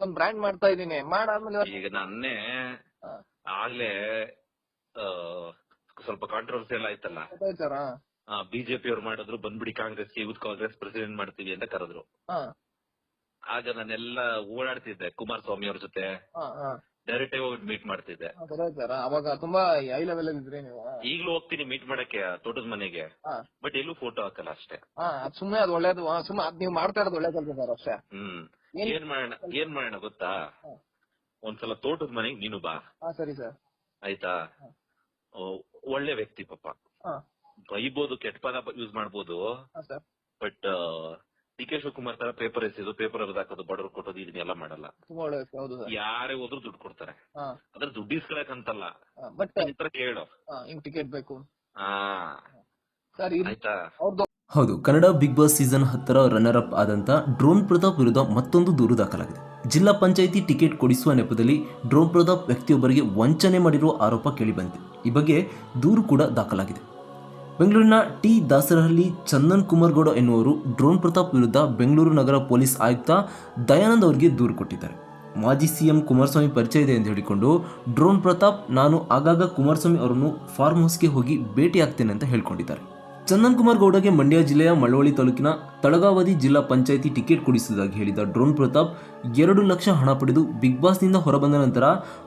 ಒಂದ್ ಬ್ರ್ಯಾಂಡ್ ಮಾಡ್ತಾ ಇದೀನಿ ಮಾಡಾದ್ಮೇಲೆ ಈಗ ನನ್ನೇ. ಆಗ್ಲೇ ಆ, ಸ್ವಲ್ಪ ಕಾಂಟ್ರವರ್ಸಿ ಆಯ್ತಲ್ಲ? ಬಿಜೆಪಿ ಅವ್ರು ಮಾಡಿದ್ರು ಬಂದ್ಬಿಡಿ ಕಾಂಗ್ರೆಸ್ ಯೂತ್ ಕಾಂಗ್ರೆಸ್ ಪ್ರೆಸಿಡೆಂಟ್ ಮಾಡ್ತೀವಿ ಅಂತ ಕರೆದ್ರು. ಹಾ. ಆಗ ನಾನೆಲ್ಲ ಓಡಾಡ್ತಿದ್ದೆ ಕುಮಾರಸ್ವಾಮಿ ಅವ್ರ ಜೊತೆ. ಡೈರೆಕ್ಟ್ ಆಗಿ ಹೋಗಿ ಮೀಟ್ ಮಾಡ್ತಿದ್ದೆ. ಈಗಲೂ ಅವಾಗ ತುಂಬಾ ಹೈ ಲೆವೆಲ್ ಇದ್ರಿ ನೀವು ಈಗ್ಲೂ ಹೋಗ್ತೀನಿ ಮೀಟ್ ಮಾಡಕ್ಕೆ ತೋಟದ ಮನೆಗೆ. ಬಟ್ ಎಲ್ಲೂ ಫೋಟೋ ಹಾಕಲ್ಲ ಅಷ್ಟೇ. ಸುಮ್ಮನೆ ಅದು ಸುಮ್ನೆ ಅದು ಒಳ್ಳೇದು ಸುಮ್ಮನೆ ಅದ್ ನೀವ್ ಮಾಡ್ತಾ ಇರೋದು ಒಳ್ಳೆ ಕೆಲಸ ಸರ್ ಅಷ್ಟೇ. ಹ್ಮ್. ಏನ್- ಮಾಡೋಣ ಏನ್ ಮಾಡೋಣ ಗೊತ್ತಾ. ಒಂದ್ಸಲ ತೋಟದ ಮನೆಗೆ ನೀನು ಬಾ. ಸರಿ ಸರ್. ಆಯ್ತಾ? ಒಳ್ಳೆ ವ್ಯಕ್ತಿ ಪಾಪ. ಬೈಬೋದು ಕೆಟ್ಟ ಪದ ಯೂಸ್ ಮಾಡ್ಬೋದು. ಬಟ್ ಡಿ ಕೆ ಶಿವಕುಮಾರ್ ತರ ಪೇಪರ್ ಎಸೆದು ಪೇಪರ್ ಹಾಕೋದು ಬಡವ್ರು ಕೊಟ್ಟೋದು ಇದನ್ನೆಲ್ಲ ಮಾಡಲ್ಲ. ಯಾರೇ ಹೋದ್ರು ದುಡ್ಡು ಕೊಡ್ತಾರೆ. ಅಂದ್ರೆ ದುಡ್ಡು ಈ ತರ ಕೇಳು. ಟಿಕೆಟ್ ಬೇಕು. ಹಾ ಸರಿ ಆಯ್ತಾ? ಹೌದು, ಕನ್ನಡ ಬಿಗ್ ಬಾಸ್ ಸೀಸನ್ ಹತ್ತರ ರನ್ನರ್ ಅಪ್ ಆದಂತ ಡ್ರೋನ್ ಪ್ರತಾಪ್ ವಿರುದ್ಧ ಮತ್ತೊಂದು ದೂರು ದಾಖಲಾಗಿದೆ. ಜಿಲ್ಲಾ ಪಂಚಾಯಿತಿ ಟಿಕೆಟ್ ಕೊಡಿಸುವ ನೆಪದಲ್ಲಿ ಡ್ರೋನ್ ಪ್ರತಾಪ್ ವ್ಯಕ್ತಿಯೊಬ್ಬರಿಗೆ ವಂಚನೆ ಮಾಡಿರುವ ಆರೋಪ ಕೇಳಿಬಂದಿದೆ. ಈ ಬಗ್ಗೆ ದೂರು ಕೂಡ ದಾಖಲಾಗಿದೆ. ಬೆಂಗಳೂರಿನ ಟಿ ದಾಸರಹಳ್ಳಿ ಚಂದನ್ ಕುಮಾರ್ ಗೌಡ ಎನ್ನುವರು ಡ್ರೋನ್ ಪ್ರತಾಪ್ ವಿರುದ್ಧ ಬೆಂಗಳೂರು ನಗರ ಪೊಲೀಸ್ ಆಯುಕ್ತ ದಯಾನಂದ್ ಅವರಿಗೆ ದೂರು ಕೊಟ್ಟಿದ್ದಾರೆ. ಮಾಜಿ ಸಿಎಂ ಕುಮಾರಸ್ವಾಮಿ ಪರಿಚಯ ಇದೆ ಎಂದು ಹೇಳಿಕೊಂಡು, ಡ್ರೋನ್ ಪ್ರತಾಪ್, ನಾನು ಆಗಾಗ ಕುಮಾರಸ್ವಾಮಿ ಅವರನ್ನು ಫಾರ್ಮ್ ಹೌಸ್ಗೆ ಹೋಗಿ ಭೇಟಿಯಾಗ್ತೇನೆ ಅಂತ ಹೇಳ್ಕೊಂಡಿದ್ದಾರೆ. ಚಂದನ್ ಕುಮಾರ್ ಗೌಡಗೆ ಮಂಡ್ಯ ಜಿಲ್ಲೆಯ ಮಳವಳ್ಳಿ ತಾಲೂಕಿನ ತಳಗಾವದಿ ಜಿಲ್ಲಾ ಪಂಚಾಯಿತಿ ಟಿಕೆಟ್ ಕೊಡಿಸುವುದಾಗಿ ಹೇಳಿದ ಡ್ರೋನ್ ಪ್ರತಾಪ್, ಎರಡು ಲಕ್ಷ ಹಣ ಪಡೆದು ಬಿಗ್ ಬಾಸ್ನಿಂದ ಹೊರಬಂದ ನಂತರ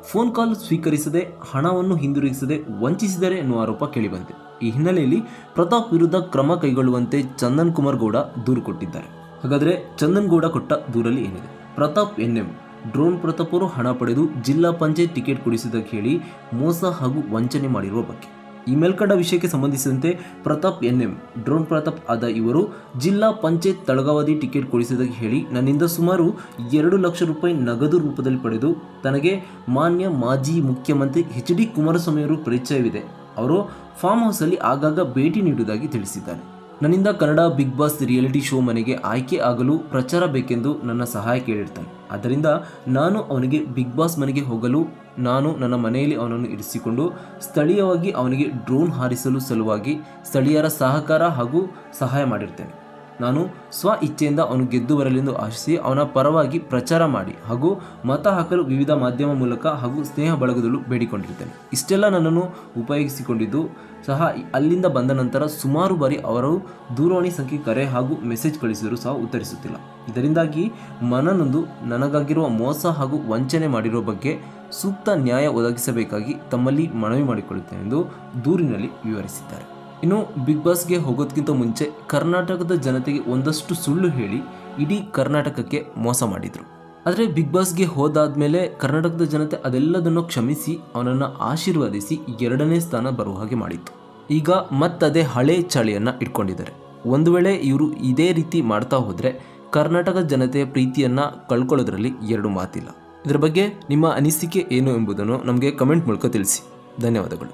ಫೋನ್ ಕಾಲ್ ಸ್ವೀಕರಿಸದೆ ಹಣವನ್ನು ಹಿಂದಿರುಗಿಸದೆ ವಂಚಿಸಿದರೆ ಎನ್ನುವ ಆರೋಪ ಕೇಳಿಬಂದಿದೆ. ಈ ಹಿನ್ನೆಲೆಯಲ್ಲಿ ಪ್ರತಾಪ್ ವಿರುದ್ಧ ಕ್ರಮ ಕೈಗೊಳ್ಳುವಂತೆ ಚಂದನ್ ಕುಮಾರ್ ಗೌಡ ದೂರು ಕೊಟ್ಟಿದ್ದಾರೆ. ಹಾಗಾದರೆ ಚಂದನ್ ಗೌಡ ಕೊಟ್ಟ ದೂರಲ್ಲಿ ಏನಿದೆ? ಪ್ರತಾಪ್ ಎನ್ಎಂ, ಡ್ರೋನ್ ಪ್ರತಾಪ್ ಅವರು ಹಣ ಪಡೆದು ಜಿಲ್ಲಾ ಪಂಚಾಯತ್ ಟಿಕೆಟ್ ಕೊಡಿಸಿದ ಹೇಳಿ ಮೋಸ ಹಾಗೂ ವಂಚನೆ ಮಾಡಿರುವ ಬಗ್ಗೆ. ಈ ಮೇಲ್ಕಂಡ ವಿಷಯಕ್ಕೆ ಸಂಬಂಧಿಸಿದಂತೆ Pratap N M drone Pratap ಆದ ಇವರು ಜಿಲ್ಲಾ ಪಂಚಾಯತ್ ತಳಗಾವಧಿ ಟಿಕೆಟ್ ಕೊಡಿಸಿದಾಗ ಹೇಳಿ, ನನ್ನಿಂದ ಸುಮಾರು ಎರಡು ಲಕ್ಷ ರೂಪಾಯಿ ನಗದು ರೂಪದಲ್ಲಿ ಪಡೆದು ತನಗೆ ಮಾನ್ಯ ಮಾಜಿ ಮುಖ್ಯಮಂತ್ರಿ ಎಚ್ ಡಿ ಕುಮಾರಸ್ವಾಮಿಯವರು ಪರಿಚಯವಿದೆ. ಅವರು ಫಾರ್ಮ್ ಹೌಸಲ್ಲಿ ಆಗಾಗ ಭೇಟಿ ನೀಡುವುದಾಗಿ ತಿಳಿಸಿದ್ದಾರೆ. ನನ್ನಿಂದ Kannada big boss reality show ಮನೆಗೆ ಆಯ್ಕೆ ಆಗಲು ಪ್ರಚಾರ ಬೇಕೆಂದು ನನ್ನ ಸಹಾಯ ಕೇಳಿರ್ತಾನೆ. ಆದ್ದರಿಂದ ನಾನು ಅವನಿಗೆ ಬಿಗ್ ಬಾಸ್ ಮನೆಗೆ ಹೋಗಲು, ನಾನು ನನ್ನ ಮನೆಯಲ್ಲಿ ಅವನನ್ನು ಇರಿಸಿಕೊಂಡು, ಸ್ಥಳೀಯವಾಗಿ ಅವನಿಗೆ ಡ್ರೋನ್ ಹಾರಿಸಲು ಸಲುವಾಗಿ ಸ್ಥಳೀಯರ ಸಹಕಾರ ಹಾಗೂ ಸಹಾಯ ಮಾಡಿರ್ತೇನೆ. ನಾನು ಸ್ವ ಇಚ್ಛೆಯಿಂದ ಅವನು ಗೆದ್ದು ಬರಲೆಂದು ಆಶಿಸಿ ಅವನ ಪರವಾಗಿ ಪ್ರಚಾರ ಮಾಡಿ ಹಾಗೂ ಮತ ಹಾಕಲು ವಿವಿಧ ಮಾಧ್ಯಮ ಮೂಲಕ ಹಾಗೂ ಸ್ನೇಹ ಬಳಗದಲ್ಲೂ ಬೇಡಿಕೊಂಡಿರ್ತೇನೆ ಇಷ್ಟೆಲ್ಲ ನನ್ನನ್ನು ಉಪಯೋಗಿಸಿಕೊಂಡಿದ್ದು ಸಹ ಅಲ್ಲಿಂದ ಬಂದ ನಂತರ ಸುಮಾರು ಬಾರಿ ಅವರು ದೂರವಾಣಿ ಸಂಖ್ಯೆ, ಕರೆ ಹಾಗೂ ಮೆಸೇಜ್ ಕಳಿಸಿದರೂ ಸಹ ಉತ್ತರಿಸುತ್ತಿಲ್ಲ. ಇದರಿಂದಾಗಿ ಮನನೊಂದು ನನಗಾಗಿರುವ ಮೋಸ ಹಾಗೂ ವಂಚನೆ ಮಾಡಿರುವ ಬಗ್ಗೆ ಸೂಕ್ತ ನ್ಯಾಯ ಒದಗಿಸಬೇಕಾಗಿ ತಮ್ಮಲ್ಲಿ ಮನವಿ ಮಾಡಿಕೊಳ್ಳುತ್ತೇನೆ ಎಂದು ದೂರಿನಲ್ಲಿ ವಿವರಿಸಿದ್ದಾರೆ. ಇನ್ನು ಬಿಗ್ ಬಾಸ್ಗೆ ಹೋಗೋದಕ್ಕಿಂತ ಮುಂಚೆ ಕರ್ನಾಟಕದ ಜನತೆಗೆ ಒಂದಷ್ಟು ಸುಳ್ಳು ಹೇಳಿ ಇಡೀ ಕರ್ನಾಟಕಕ್ಕೆ ಮೋಸ ಮಾಡಿದರು. ಆದರೆ ಬಿಗ್ ಬಾಸ್ಗೆ ಹೋದಾದ್ಮೇಲೆ ಕರ್ನಾಟಕದ ಜನತೆ ಅದೆಲ್ಲದನ್ನು ಕ್ಷಮಿಸಿ ಅವನನ್ನು ಆಶೀರ್ವದಿಸಿ ಎರಡನೇ ಸ್ಥಾನ ಬರುವ ಹಾಗೆ ಮಾಡಿತ್ತು. ಈಗ ಮತ್ತದೇ ಹಳೆ ಚಳಿಯನ್ನು ಇಟ್ಕೊಂಡಿದ್ದಾರೆ. ಒಂದು ವೇಳೆ ಇವರು ಇದೇ ರೀತಿ ಮಾಡ್ತಾ ಹೋದರೆ ಕರ್ನಾಟಕ ಜನತೆಯ ಪ್ರೀತಿಯನ್ನು ಕಳ್ಕೊಳ್ಳೋದ್ರಲ್ಲಿ ಎರಡು ಮಾತಿಲ್ಲ. ಇದರ ಬಗ್ಗೆ ನಿಮ್ಮ ಅನಿಸಿಕೆ ಏನು ಎಂಬುದನ್ನು ನಮಗೆ ಕಮೆಂಟ್ ಮೂಲಕ ತಿಳಿಸಿ. ಧನ್ಯವಾದಗಳು.